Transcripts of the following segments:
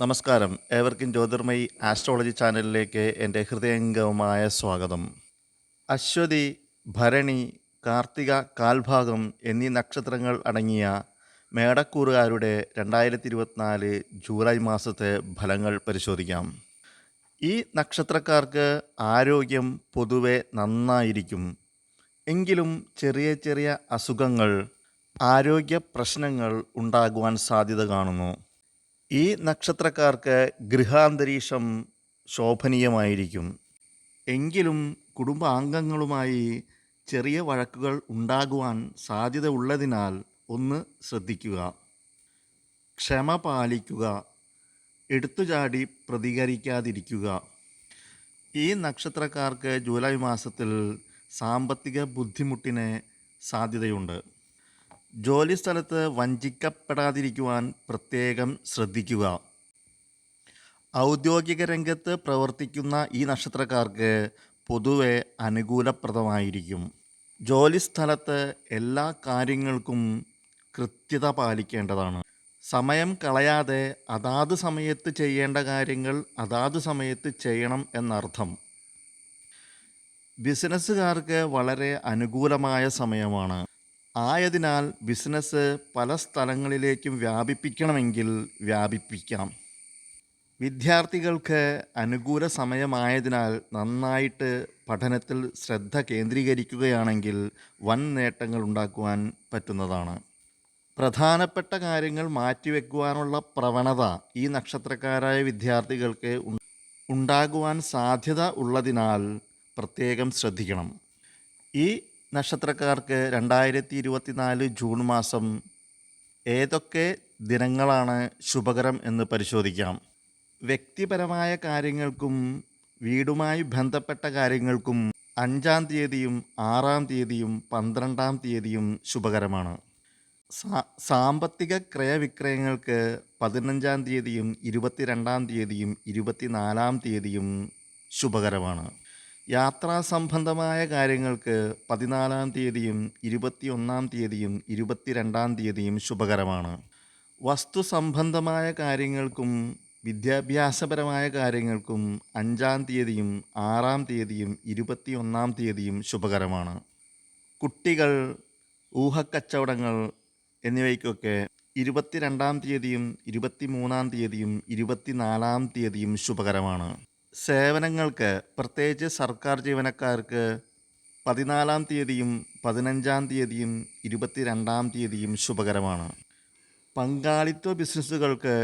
നമസ്കാരം. ഏവർക്കും ജ്യോതിർമയി ആസ്ട്രോളജി ചാനലിലേക്ക് എന്റെ ഹൃദയംഗവുമായ സ്വാഗതം. അശ്വതി ഭരണി കാർത്തിക കാൽഭാഗം എന്നീ നക്ഷത്രങ്ങൾ അടങ്ങിയ മേടക്കൂറുകാരുടെ രണ്ടായിരത്തി ഇരുപത്തിനാല് ജൂലൈ മാസത്തെ ഫലങ്ങൾ പരിശോധിക്കാം. ഈ നക്ഷത്രക്കാർക്ക് ആരോഗ്യം പൊതുവെ നന്നായിരിക്കും. എങ്കിലും ചെറിയ ചെറിയ അസുഖങ്ങൾ ആരോഗ്യ പ്രശ്നങ്ങൾ ഉണ്ടാകുവാൻ സാധ്യത കാണുന്നു. ഈ നക്ഷത്രക്കാർക്ക് ഗൃഹാന്തരീക്ഷം ശോഭനീയമായിരിക്കും. എങ്കിലും കുടുംബാംഗങ്ങളുമായി ചെറിയ വഴക്കുകൾ ഉണ്ടാകുവാൻ സാധ്യത ഉള്ളതിനാൽ ഒന്ന് ശ്രദ്ധിക്കുക. ക്ഷമ പാലിക്കുക. എടുത്തുചാടി പ്രതികരിക്കാതിരിക്കുക. ഈ നക്ഷത്രക്കാർക്ക് ജൂലൈ മാസത്തിൽ സാമ്പത്തിക ബുദ്ധിമുട്ടിന് സാധ്യതയുണ്ട്. ജോലി സ്ഥലത്ത് വഞ്ചിക്കപ്പെടാതിരിക്കുവാൻ പ്രത്യേകം ശ്രദ്ധിക്കുക. ഔദ്യോഗിക രംഗത്ത് പ്രവർത്തിക്കുന്ന ഈ നക്ഷത്രക്കാർക്ക് പൊതുവെ അനുകൂലപ്രദമായിരിക്കും. ജോലി സ്ഥലത്ത് എല്ലാ കാര്യങ്ങൾക്കും കൃത്യത പാലിക്കേണ്ടതാണ്. സമയം കളയാതെ അതാത് സമയത്ത് ചെയ്യേണ്ട കാര്യങ്ങൾ അതാത് സമയത്ത് ചെയ്യണം എന്നർത്ഥം. ബിസിനസ്സുകാർക്ക് വളരെ അനുകൂലമായ സമയമാണ്. ആയതിനാൽ ബിസിനസ് പല സ്ഥലങ്ങളിലേക്കും വ്യാപിപ്പിക്കണമെങ്കിൽ വ്യാപിപ്പിക്കാം. വിദ്യാർത്ഥികൾക്ക് അനുകൂല സമയമായതിനാൽ നന്നായിട്ട് പഠനത്തിൽ ശ്രദ്ധ കേന്ദ്രീകരിക്കുകയാണെങ്കിൽ വൻ നേട്ടങ്ങൾ ഉണ്ടാക്കുവാൻ പറ്റുന്നതാണ്. പ്രധാനപ്പെട്ട കാര്യങ്ങൾ മാറ്റിവെക്കുവാനുള്ള പ്രവണത ഈ നക്ഷത്രക്കാരായ വിദ്യാർത്ഥികൾക്ക് ഉണ്ടാകുവാൻ സാധ്യത ഉള്ളതിനാൽ പ്രത്യേകം ശ്രദ്ധിക്കണം. ഈ നക്ഷത്രക്കാർക്ക് രണ്ടായിരത്തി ഇരുപത്തിനാല് ജൂൺ മാസം ഏതൊക്കെ ദിനങ്ങളാണ് ശുഭകരം എന്ന് പരിശോധിക്കാം. വ്യക്തിപരമായ കാര്യങ്ങൾക്കും വീടുമായി ബന്ധപ്പെട്ട കാര്യങ്ങൾക്കും അഞ്ചാം തീയതിയും ആറാം തീയതിയും പന്ത്രണ്ടാം തീയതിയും ശുഭകരമാണ്. സാമ്പത്തിക ക്രയവിക്രയങ്ങൾക്ക് പതിനഞ്ചാം തീയതിയും ഇരുപത്തിരണ്ടാം തീയതിയും ഇരുപത്തിനാലാം തീയതിയും ശുഭകരമാണ്. യാത്രാ സംബന്ധമായ കാര്യങ്ങൾക്ക് പതിനാലാം തീയതിയും ഇരുപത്തിയൊന്നാം തീയതിയും ഇരുപത്തിരണ്ടാം തീയതിയും ശുഭകരമാണ്. വസ്തു സംബന്ധമായ കാര്യങ്ങൾക്കും വിദ്യാഭ്യാസപരമായ കാര്യങ്ങൾക്കും അഞ്ചാം തീയതിയും ആറാം തീയതിയും ഇരുപത്തിയൊന്നാം തീയതിയും ശുഭകരമാണ്. കുട്ടികൾ ഊഹക്കച്ചവടങ്ങൾ എന്നിവയ്ക്കൊക്കെ ഇരുപത്തിരണ്ടാം തീയതിയും ഇരുപത്തിമൂന്നാം തീയതിയും ഇരുപത്തിനാലാം തീയതിയും ശുഭകരമാണ്. സേവനങ്ങൾക്ക് പ്രത്യേകിച്ച് സർക്കാർ ജീവനക്കാർക്ക് പതിനാലാം തീയതിയും പതിനഞ്ചാം തീയതിയും ഇരുപത്തിരണ്ടാം തീയതിയും ശുഭകരമാണ്. പങ്കാളിത്ത ബിസിനസ്സുകൾക്ക്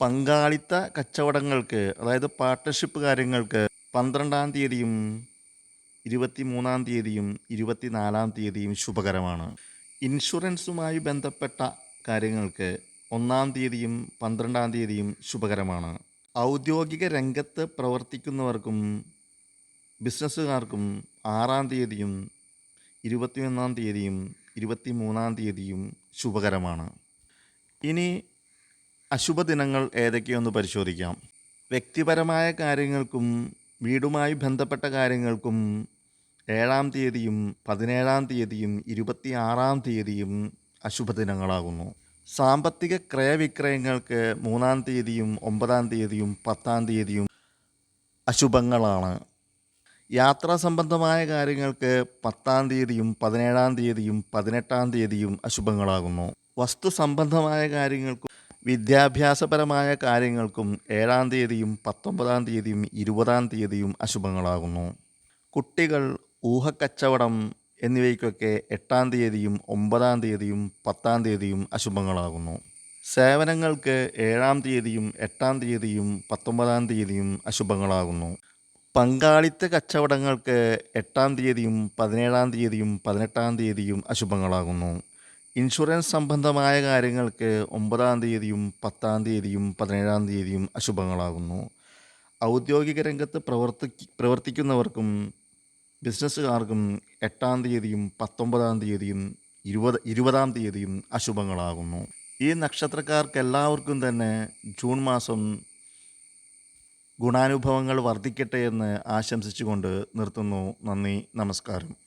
പങ്കാളിത്ത കച്ചവടങ്ങൾക്ക് അതായത് പാർട്ട്ണർഷിപ്പ് കാര്യങ്ങൾക്ക് പന്ത്രണ്ടാം തീയതിയും ഇരുപത്തിമൂന്നാം തീയതിയും ഇരുപത്തിനാലാം തീയതിയും ശുഭകരമാണ്. ഇൻഷുറൻസുമായി ബന്ധപ്പെട്ട കാര്യങ്ങൾക്ക് ഒന്നാം തീയതിയും പന്ത്രണ്ടാം തീയതിയും ശുഭകരമാണ്. ഔദ്യോഗിക രംഗത്ത് പ്രവർത്തിക്കുന്നവർക്കും ബിസിനസ്സുകാർക്കും ആറാം തീയതിയും ഇരുപത്തിയൊന്നാം തീയതിയും ഇരുപത്തിമൂന്നാം തീയതിയും ശുഭകരമാണ്. ഇനി അശുഭ ദിനങ്ങൾ ഏതൊക്കെയൊന്ന് പരിശോധിക്കാം. വ്യക്തിപരമായ കാര്യങ്ങൾക്കും വീടുമായി ബന്ധപ്പെട്ട കാര്യങ്ങൾക്കും ഏഴാം തീയതിയും പതിനേഴാം തീയതിയും ഇരുപത്തിയാറാം തീയതിയും അശുഭ ദിനങ്ങളാകുന്നു. സാമ്പത്തിക ക്രയവിക്രയങ്ങൾക്ക് മൂന്നാം തീയതിയും ഒമ്പതാം തീയതിയും പത്താം തീയതിയും അശുഭങ്ങളാണ്. യാത്രാ സംബന്ധമായ കാര്യങ്ങൾക്ക് പത്താം തീയതിയും പതിനേഴാം തീയതിയും പതിനെട്ടാം തീയതിയും അശുഭങ്ങളാകുന്നു. വസ്തു സംബന്ധമായ കാര്യങ്ങൾക്കും വിദ്യാഭ്യാസപരമായ കാര്യങ്ങൾക്കും ഏഴാം തീയതിയും പത്തൊമ്പതാം തീയതിയും ഇരുപതാം തീയതിയും അശുഭങ്ങളാകുന്നു. കുട്ടികൾ ഊഹക്കച്ചവടം എന്നിവയ്ക്കൊക്കെ എട്ടാം തീയതിയും ഒമ്പതാം തീയതിയും പത്താം തീയതിയും അശുഭങ്ങളാകുന്നു. സേവനങ്ങൾക്ക് ഏഴാം തീയതിയും എട്ടാം തീയതിയും പത്തൊമ്പതാം തീയതിയും അശുഭങ്ങളാകുന്നു. പങ്കാളിത്ത കച്ചവടങ്ങൾക്ക് എട്ടാം തീയതിയും പതിനേഴാം തീയതിയും പതിനെട്ടാം തീയതിയും അശുഭങ്ങളാകുന്നു. ഇൻഷുറൻസ് സംബന്ധമായ കാര്യങ്ങൾക്ക് ഒമ്പതാം തീയതിയും പത്താം തീയതിയും പതിനേഴാം തീയതിയും അശുഭങ്ങളാകുന്നു. ഔദ്യോഗിക രംഗത്ത് പ്രവർത്തി പ്രവർത്തിക്കുന്നവർക്കും ബിസിനസ്സുകാർക്കും എട്ടാം തീയതിയും പത്തൊമ്പതാം തീയതിയും ഇരുപത് ഇരുപതാം തീയതിയും അശുഭങ്ങളാകുന്നു. ഈ നക്ഷത്രക്കാർക്ക് എല്ലാവർക്കും തന്നെ ജൂൺ മാസം ഗുണാനുഭവങ്ങൾ വർദ്ധിക്കട്ടെ എന്ന് ആശംസിച്ചുകൊണ്ട് നിർത്തുന്നു. നന്ദി നമസ്കാരം.